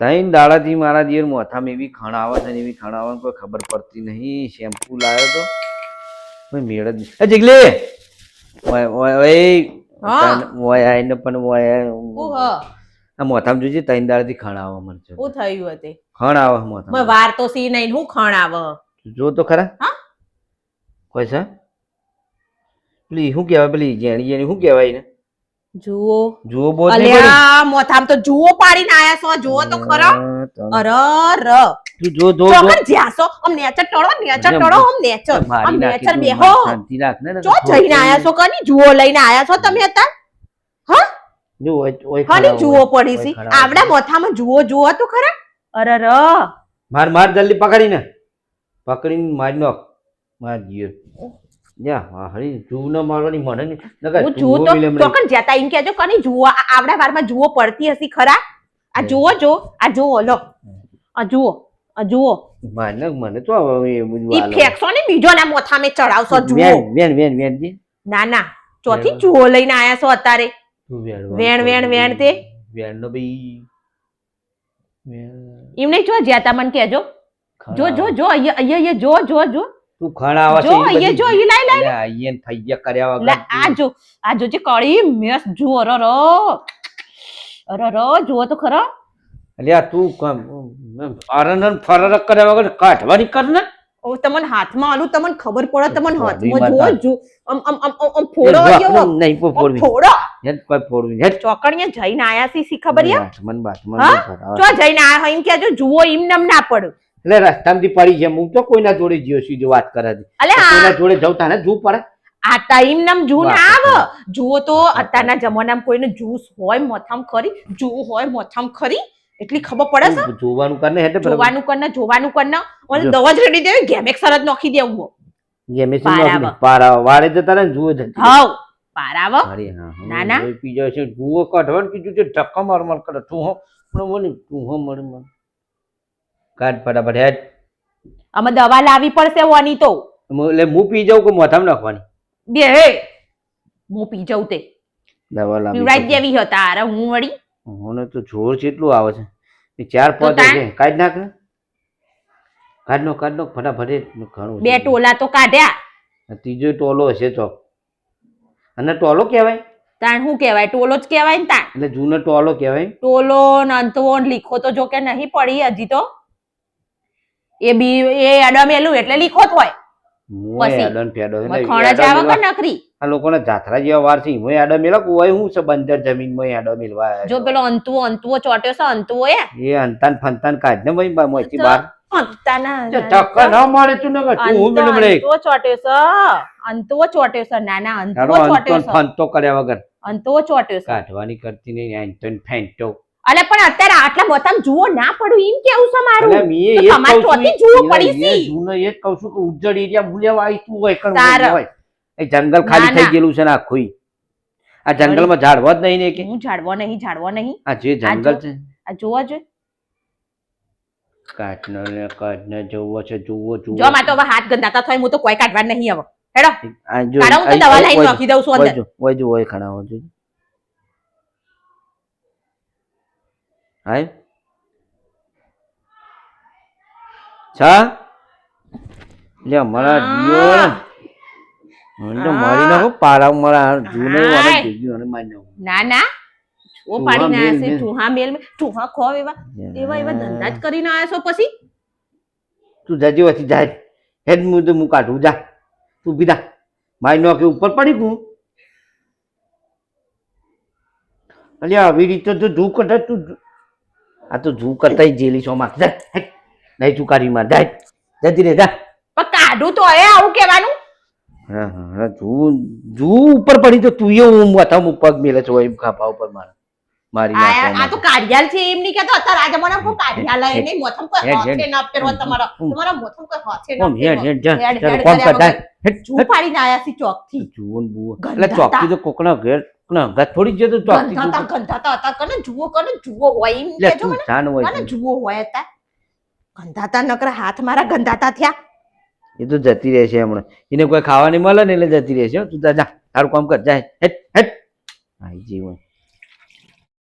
ત્રણ દાડાથી મારા દિયર મોથામાં એવી ખણ આવે છે ને એવી ખણ આવે કોઈ ખબર પડતી નહીં. શેમ્પુ લાવ્યો તો. કોઈ મેળ જ નહીં. જીગલે! ઓય ઓય ઓય હા. તને ઓય આઈને પણ ઓય આ મોથામાં જોજે ત્રણ દાડાથી ખાણ આવે મને છે હું થયું હતી ખાણ આવે મોથામાં. વાર તો સી નહીં હું ખણ આવ? જો તો ખરા. હા? કોઈ છે? પેલી શું કહેવાય પેલી જેણી જેણી શું કહેવાય ને જુઓ. જુઓ બોલ અલ્યા મોથામ તો જુઓ પાડીને આયા છો જુઓ તો ખરા. અર ર તું જો જો ચોકર જ્યાસો અમ નેચર ટળો નેચર ટળો અમ નેચર. અમ નેચર બેહો. શાંતિ રાખ ને જો જઈને આયા છો કની? જુઓ લઈને આયા છો તમે હતા હા? જો ઓય ખાલી જુઓ પડી સી. આવડા મોથામાં જુઓ જુઓ તો ખરા? અર ર માર માર જલ્દી પકડીને. પકડીને મારી નો માર જીવ જા હરી જૂ ન મારવાની મને નહીં. હું જુઓ જુઓ તો ચોકન જતા એમ કેજો કની જુઓ આવડા વારમાં જુઓ પડતી હસી ખરા? આ જુઓ જો આ જુઓ લો. આ જુઓ આ જુઓ. મને મને તો એ ઈ હાલો. ને બીજો ના મોથામે ચડાવશો જુઓ. વેણ વેણ વેણ જી. ના ના. ચોથી જુઓ લઈને આયા છો અત્યારે. વેણ વેણ, વેણ, તે? વેણ નો ભઈ એમને જો જ્યાતા મન કહેજો. જો જો જો અહીંયા અહીંયા જો જો જો. તું ખણા આવે છે જો ઈ જો ઈ લાઈ લાઈ. અહીંયા ને કર્યા વગર આ જો આ જો જે કળી મેસ જો અર ર અર ર જો તો ખરો. અલ્યા તું કમ અરનન ફરર કર્યા વગર કાઠવાની કર ને. ઓ તમને હાથમાં આલું તમને ખબર પડે તમને હાથમાં જો જો આમ આમ આમ આમ ફોડો એ નહીં ફોડવી. ફોડો. હેડ કોઈ ફોડવી હેડ ચોકણીએ જઈને આયા સી સી ખબર યા? મન બાત મન હા? ચો જઈને આયા હોય એમ કેજો જુઓ એમ નમ ના પડો. એટલે રસ્તામાંથી પડી જાય હું તો કોઈના જોડે જીઓ સીધો વાત કરે છે. કોઈના જોડે જવું તાને જવું પડે. આ ટાઈમ નામ જૂ ના આવ. જુઓ તો અત્યારના જમાનામાં કોઈને જ્યુસ હોય મોથામ ખરી જુ હોય મોથામ ખરી એટલી ખબર પડે છે? જોવાનું કર ને જોવાનું કર જોવાનું કરને ઓલે દવા જ રેડી દેવી ગેમેક સરત નોખી દેવું જેમ એ શું પારાવા. વાળે જતા ને જુઓ જ હાવ પારાવ. હા, હું ના, ના. પીજો છે. જુઓ કઢવણ કીધું છે ધક્કા માર માર કરે. તું હો. પણ મને તું હો મને કાઢ ફટાફટ હેડ. અમે દવા લાવી પડશે ઓની તો. એટલે હું પી જાઉં કે મોથામાં નાખવાની? બે હે. હું પી જાઉં તે. દવા લાવી પીવડાઈ દેવી હતા અરે હું વળી. મને તો જોર કેટલું આવે છે. એ ચાર પાંચ છે કાઢ નાખ ને. કાઢ નો કાઢ નો ફટાફટ ઘણું બે ટોલા તો કાઢ્યા. ત્રીજો ટોલો હશે તો. અને ટોલો કહેવાય? તાણ શું કહેવાય? ટોલો જ કહેવાય ને તાણ? એટલે જૂનો ટોલો કહેવાય ટોલો ને અંતવો ને લીખો તો જો કે નહીં પડી હજી તો. એ બી એ અડમેલું એટલે લીખોત હોય. મોય પછી? ફેડો એટલે જ આવે નકરી આ લોકોને જાત્રા જેવા વાર છે મોય આડો મેલો કે હોય હું છે બંદર જમીન મોય આડો મેલવા જો પેલો અંતુઓ અંતુઓ ચોટ્યો છે અંતુઓ એ? એ અંતાન ફંતાન કાઢ ને બા મોયથી તો બહાર અંતાના જે ટક્કર ન મારે તું નકર તું હું અંત- મળે અંતુઓ ચોટ્યો છે. અંતુઓ ચોટ્યો છે નાના અંતુઓ અંતો ચોટ્યો છે. ફંતો કર્યા વગર. અંતુઓ ચોટ્યો છે. કાઢવાની કરતી નહીં એન્ટો ને ફેંટો અલે પણ અત્યારે આટલા બતામ જુઓ ના પડું એમ કેવું છે મારું? તો તમારે ચોથી જુઓ પડી સી. જૂનો એ જ કહું છું કે ઉજ્જડ એરિયા ભૂલ્યા આવી તું હોય કણ હોય. એ જંગલ ખાલી થઈ. ગયેલું છે ને આખું આ જંગલમાં ઝાડવા જ નહીં ને કે હું ઝાડવો નહીં ઝાડવો નહીં. આ જે જંગલ છે. આ જોવા જો. કાટનો ને કાટને જોવો છે જોવો જોવો જો માં તો હવે હાથ ગંદાતા થાય હું તો કોઈ કાઢવા નહીં હવે હેડો. આ જો કાઢો હું તો દવા આ- નાખી દઉં છું અંદર. ઓય જો ઓય ખણા હોય હાય છા લે મારા આ. મને મારી નાખો પારા મારા જૂને. વાળા ભેગ્યું અને મારી નાખો ના ના ઓ મેલ, આયા છે. ચૂહા મેલ. ચૂહા ખોવ એવા. એવા એવા ધંધા જ કરીને આયા છો પછી? તું જજે વચ્ચે જાય. હેડ હું તો હું કાઢું જા. તું બીધા મારી નોખી ઉપર પડી ગયું અલ્યા આવી રીતે તો ધૂ કરતા તું આ તો જુ કરતા જેલી છો માં જા નહીં ચુકારી માં જાય જતી રે જા પણ કાઢું તો હવે આવું કહેવાનું. હા હા હા જૂ જૂ ઉપર પડી તો તું એ હું પગ મેલે છો એમ ખાપા ઉપર મારા. મારી આ તો કાઢિયાલ છે એમ નહીં કહેતો. અત્યારે આ જમાનામાં કોઈ કાઢિયાલ હે નહીં. મોથમ કોઈ હેડ, હાથે ફેરવો તમારા. હમ. મોથમ કોઈ હાથે ના હેડ હેડ જા ચાલ કોમ કર હેડ. ચૂ પાડીને આયા છે ચોકથી. જુઓન બુઓ એટલે ચોકથી તો કોકના ઘેર ઘર થોડી ચોકથી જુઓ. ગંધાતા ગંધાતા હતા કને? જુઓ કને? જુઓ હોય એમ કે જો કને? તું. જુઓ હોય હતા. ગંધાતા નકર હાથ મારા ગંધાતા થયા. એ તો જતી રહેશે હમણાં. એને કોઈ ખાવાની મળે ને એટલે જતી રહેશે. તું જા જા. તારું કામ કર. જાય હેટ હેટ આઈ જી હોય